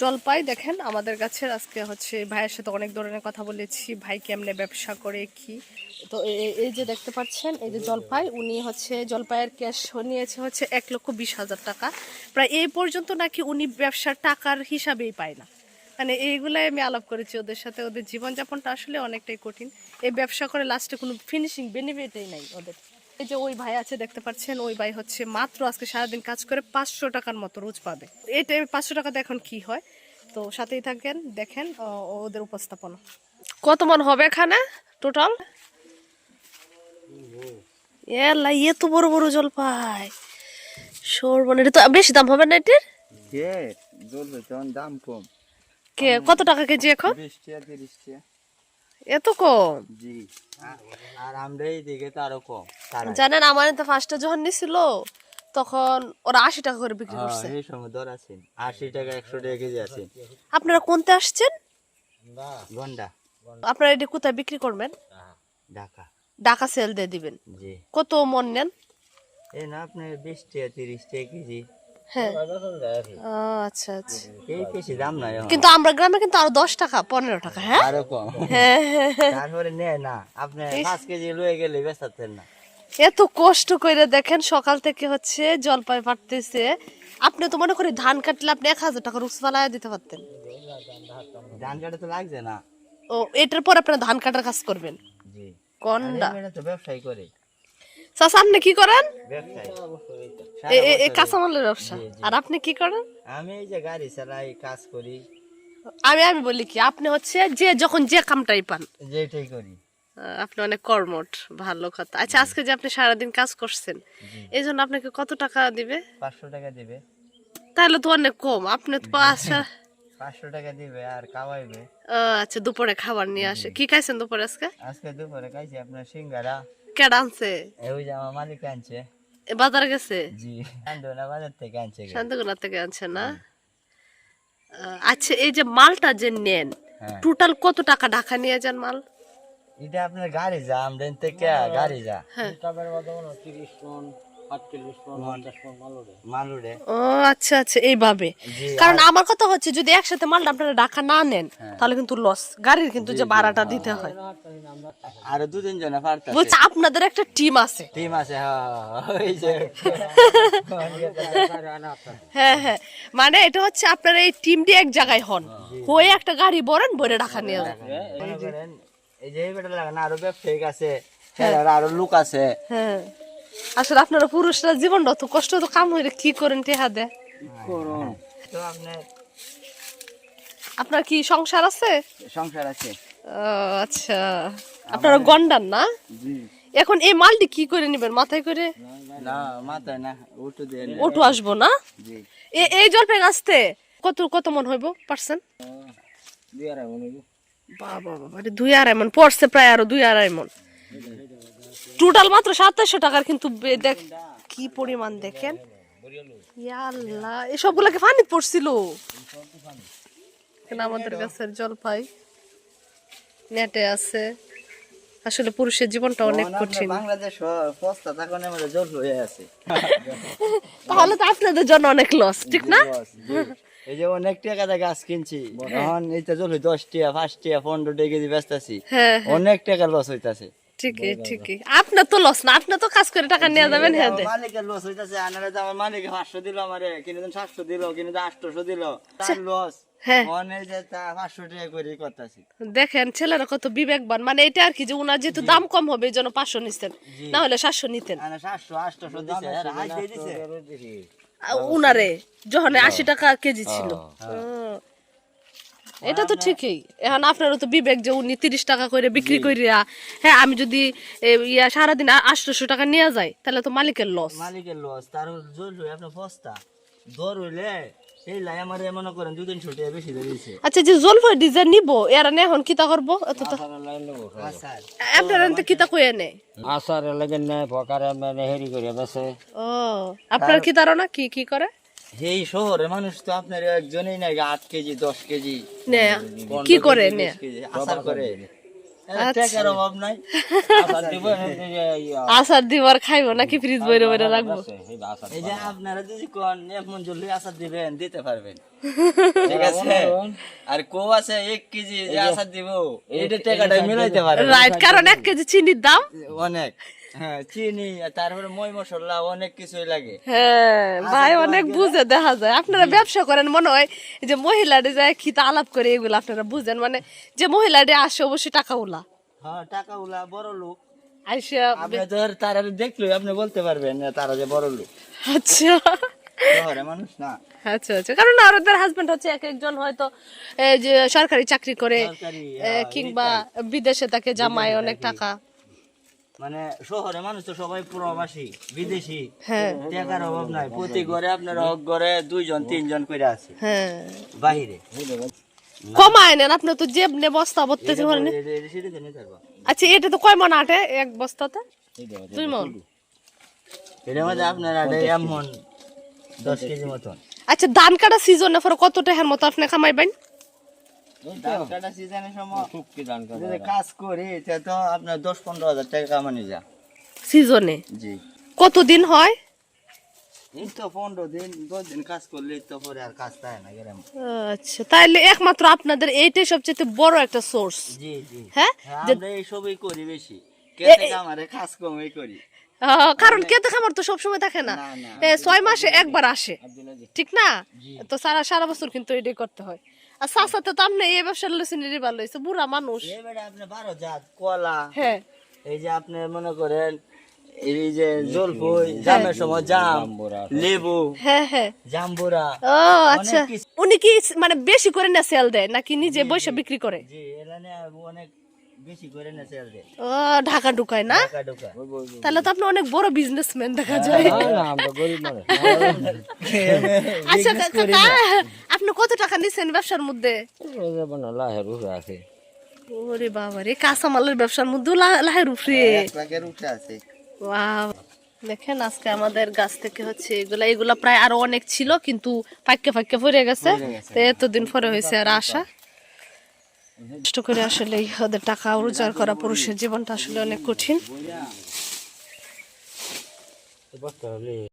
জলপাই দেখেন, আমাদের কাছে আজকে হচ্ছে ভাইয়ের সাথে অনেক ধরনের কথা বলেছি, ভাই কেমনে ব্যবসা করে, কি। তো এই যে দেখতে পাচ্ছেন, এই যে জলপাই, উনি হচ্ছে, জলপাইয়ের ক্যাশ নিয়েছে হচ্ছে এক লক্ষ বিশ হাজার টাকা। প্রায় এই পর্যন্ত নাকি উনি ব্যবসার টাকার হিসাবেই পায় না। মানে এইগুলাই আমি আলাপ করেছি ওদের সাথে, ওদের জীবনযাপনটা আসলে অনেকটাই কঠিন। এই ব্যবসা করে লাস্টে কোনো ফিনিশিং বেনিফিটই নাই ওদের। এই যে ওই ভাই আছে দেখতে পাচ্ছেন ওই ভাই হচ্ছে মাত্র আজকে সারাদিন কাজ করে পাঁচশো টাকার মতো রোজ পাবে। এই টাইমে পাঁচশো টাকাতে এখন কি হয়? তো সাথেই থাকেন দেখেন ওদের উপস্থাপনা। কত মন হবে এখানে টোটাল এলা ইয়ে তো বড় বড় জলপাই। সর মানে এটা তো বেশি দাম হবে না এটির? কে? জল তখন দাম কম। কে? কত টাকা কেজি এখন? বিশ টাকা তিরিশ টাকা এত কম? জি। আর- আমরা এই দিকে তো আরও কম জানেন আমার তো ফার্স্টে যখন নিছিল তখন ওরা আশি টাকা করে বিক্রি হ্যাঁ, করছে। এই সময় দর আছে। আশি টাকা একশো টাকা কেজি আছে। আপনারা কোনতে আসছেন? গন্ডা। আপনারা এটি কোথায় বিক্রি করবেন? ঢাকা। ঢাকা সেল দিয়ে দিবেন। জি। কত মন নেন? এই না আপনার বিশ টাকা তিরিশ টাকা কেজি। হ্যাঁ। ও, আচ্ছা আচ্ছা। এই বেশি দাম নাই কিন্তু আমরা গ্রামে কিন্তু আরও দশ টাকা পনেরো টাকা হ্যাঁ? আরও কম। হ্যাঁ। হ্যাঁ, হ্যাঁ। তারপরে নেয় না। আপনি পাঁচ কেজি লয়ে গেলে বেচাতেন না। এত কষ্ট করে দেখেন সকাল থেকে হচ্ছে জলপাই পাঠতেছে আপনি তো মনে করি ধান কাটলে আপনি এক হাজার টাকা রুক্স ফালায় দিতে পারতেন। ধান কাটা তো লাগছে না। ও এটার পর আপনারা ধান কাটার কাজ করবেন। জি। কন্ডা। তো ব্যবসায়ী করে। চাচা আপনি কি করেন? কাঁচামালের ব্যবসা। আর আপনি কি করেন? আমি এই যে গাড়ি চালাই কাজ করি। আমি আমি বলি কি আপনি হচ্ছে যে যখন যে কামটাই পান। যেটাই করি। আপনি অনেক কর্মঠ ভালো কথা। আচ্ছা আজকে যে আপনি সারাদিন কাজ করছেন এই জন্য আপনাকে কত টাকা দিবে? পাঁচশো টাকা দিবে। তাহলে তো অনেক কম। আপনি তো পাঁচশো পাঁচশো টাকা দিবে আর খাওয়াইবে। আচ্ছা দুপুরে খাবার নিয়ে আসে। কি খাইছেন দুপুরে আজকে? আজকে দুপুরে খাইছি আপনার সিঙ্গারা। কেডা আনছে। ওই যে আমার মালিক আনছে। এ গেছে? জি আন্দোলন বাজার থেকে আনছে গে। থেকে আনছে না? আচ্ছা এই যে মালটা যে নেন হ্যাঁ। টোটাল কত টাকা ঢাকা নিয়ে যান মাল? এটা আপনার গাড়ি যা আমরা থেকে গাড়ি যা। হ্যাঁ। ও আচ্ছা আচ্ছা এইভাবে। কারণ আমার কথা হচ্ছে যদি একসাথে মালটা আপনারা ঢাকা না নেন তাহলে কিন্তু লস গাড়ির কিন্তু যে ভাড়াটা দিতে হয়। আর দু তিন জনে বলছে আপনাদের একটা টিম আছে। টিম আছে হ্যাঁ, হ্যাঁ, হ্যাঁ, ওই যে। হ্যাঁ হ্যাঁ। মানে এটা হচ্ছে আপনারা এই টিমটি এক জায়গায় হন। হয়ে একটা গাড়ি বরেন বরে ঢাকা নিয়ে যান। এই যে এই বেটা লাগান আরও ব্যবসায়ী আছে আরও লোক আছে। হ্যাঁ। আসলে আপনারা পুরুষরা জীবনটা তো কষ্ট তো কাম হইলে কি করেন টেহা দে আপনার কি সংসার আছে? সংসার আছে। আচ্ছা। আপনারা গন্ডান না? এখন এই মালটি কি করে নেবেন মাথায় করে? না মাথায় না উঠে দিয়ে নে। আসব না? এই জলপাই গাছতে কত কত মন হইব পার্সেন দুই আড়াই মনে বাবা বাবা দুই আড়াই মন পড়ছে প্রায় আরও দুই আড়াই মন। টোটাল মাত্র সাতাশশো টাকার কিন্তু দেখ কি পরিমাণ দেখেন। এসবগুলাকে ফানি পড়ছিল। আমাদের গাছের জলপাই নেটে আছে। আসলে পুরুষের জীবনটা অনেক কঠিন। বাংলাদেশ আমাদের জল হয়ে আছে। তাহলে তো আপনাদের জন্য অনেক লস ঠিক না? এই যে অনেক টাকা দিয়ে গাছ কিনছি এখন এইটা জল হয় দশ টাকা পাঁচ টাকা পনেরো টাকা কেজি ব্যস্ত আছি হ্যাঁ। অনেক টাকা লস হইতাছে। ঠিকই ঠিকই। আপনার তো লস না আপনি তো কাজ করে টাকা নিয়ে যাবেন হ্যাঁ মালিকের লস হইতাছে আনারে আমার মালিক পাঁচশো দিল আমারে কিনে দেন সাতশো দিল কিনে দেন আটশো দিল তার লস হ্যাঁ। দেখেন ছেলেরা কত বিবেকবান। মানে এটা আর কি যে উনার যেহেতু দাম কম হবে এই জন্য পাঁচশো নিতেন না হলে সাতশো নিতেন। উনারে যখন আশি টাকা কেজি ছিল। হুম। এটা তো ঠিকই। এখন আপনারও তো বিবেক যে উনি তিরিশ টাকা করে বিক্রি করিয়া হ্যাঁ আমি যদি ইয়া সারাদিন আটশোশো টাকা নিয়ে যাই তাহলে তো মালিকের লস মালিকের লস তার আপনার বস্তা। দর হইলে মনে আচ্ছা যে জলফাই ডিজাইন নিবো এরা এখন কিতা করব? এত তো আচ্ছা আপনারা তো কিতা আসার লাগে না মানে হেরি করে ও আপনার কি ধারণা কি কি করে? এই শহরে মানুষ তো আপনার একজনই নাই আট কেজি দশ কেজি কি করে আচার করে। টাকার অভাব নাই। আসার দিব এই যে আচার দিবার খাইবো নাকি ফ্রিজ বইরে বইরে রাখব? এই যে আপনারা যদি কোন এক মন জল আসার দিবেন দিতে পারবেন। ঠিক আছে? আর কো আছে এক কেজি যে আসার দিব এইটা টাকাটা মিলাইতে পারে রাইট কারণ এক কেজি চিনির দাম? অনেক। চিনি আর তারপরে মই মশলা অনেক কিছুই লাগে। হ্যাঁ ভাই অনেক বুঝে দেখা যায়। আপনারা ব্যবসা করেন মনে হয় যে মহিলাটি যায় খিতা আলাপ করে এগুলো আপনারা বুঝেন। মানে যে মহিলাটি আসে অবশ্যই টাকা উলা হ্যাঁ টাকা উলা বড় লোক। আইসা আপনি তো তারা দেখলে আপনি বলতে পারবেন তারা যে বড় লোক। আচ্ছা। মানুষ না। আচ্ছা আচ্ছা। কারণ হাজবেন্ড হচ্ছে এক একজন হয়তো এই যে সরকারি চাকরি করে হ্যাঁ, কিংবা বিদেশে তাকে জামায় অনেক টাকা। মানে শহরে মানুষ তো সবাই প্রবাসী বিদেশি। হ্যাঁ। টাকার অভাব নাই। প্রতি ঘরে আপনার এক ঘরে দুইজন তিনজন করে আছে। হ্যাঁ। বাহিরে। কমায় নেন আপনি তো জেব নে বস্তা ভরতে পারেন। আচ্ছা এটা তো কয় মন আটে? এক বস্তাতে? দুই মন। এটার মধ্যে আপনার আটে এমন দশ কেজি মতন। আচ্ছা ধান কাটা সিজনে পরে কত টাকার মতো আপনি কামাইবেন কাজ করি তা তো আপনার দশ পনেরো হাজার টাকা কামানি যা সিজনে জি। কতদিন হয়? এই তো পনেরো দিন দশ দিন কাজ করলে তো পরে আর কাজ থাকে না গ্রামে আচ্ছা তাহলে একমাত্র আপনাদের এইটাই সবচেয়ে বড় একটা সোর্স জি জি। হ্যাঁ? হ্যাঁ, আমরা এই সবই করি বেশি। কাজ কমই করি। কারণ কেতে খামার তো সবসময় থাকে না। না, না। এ, ছয় মাসে একবার আসে। ঠিক না? তো সারা সারা বছর কিন্তু এটাই করতে হয়। আর সাথে তো আপনি এই ভালো হয়েছে বুড়া মানুষ। আপনি বারো জাত কলা। হ্যাঁ। এই যে আপনি মনে করেন এই যে জলফই জামের সময় জাম লেবু হ্যাঁ হ্যাঁ। জাম্বুরা ও আচ্ছা। উনি কি মানে বেশি করে না সেল দেয় নাকি নিজে বসে বিক্রি করে? জি এখানে অনেক বেশি করে না সেল দেয় ও ঢাকা ঢুকায় না? তাহলে তো আপনি অনেক বড় বিজনেসম্যান দেখা যায়। না না আমরা গরিব মানুষ। আচ্ছা কাকা আপনি কত টাকা নিছেন ব্যবসার মধ্যে? এই লাহের উপরে আছে। ওরে বাবা রে কাঁচামালের ব্যবসার মধ্যে লাহের উপরে। এক লাখের আছে। ওয়াও। দেখেন আজকে আমাদের গাছ থেকে হচ্ছে এগুলা এগুলা প্রায় আরও অনেক ছিল কিন্তু পাক্কে পাক্কে পড়ে গেছে। তো এতদিন পরে হয়েছে আর আশা। কষ্ট করে আসলে ওদের টাকা রোজগার করা পুরুষের জীবনটা আসলে অনেক কঠিন।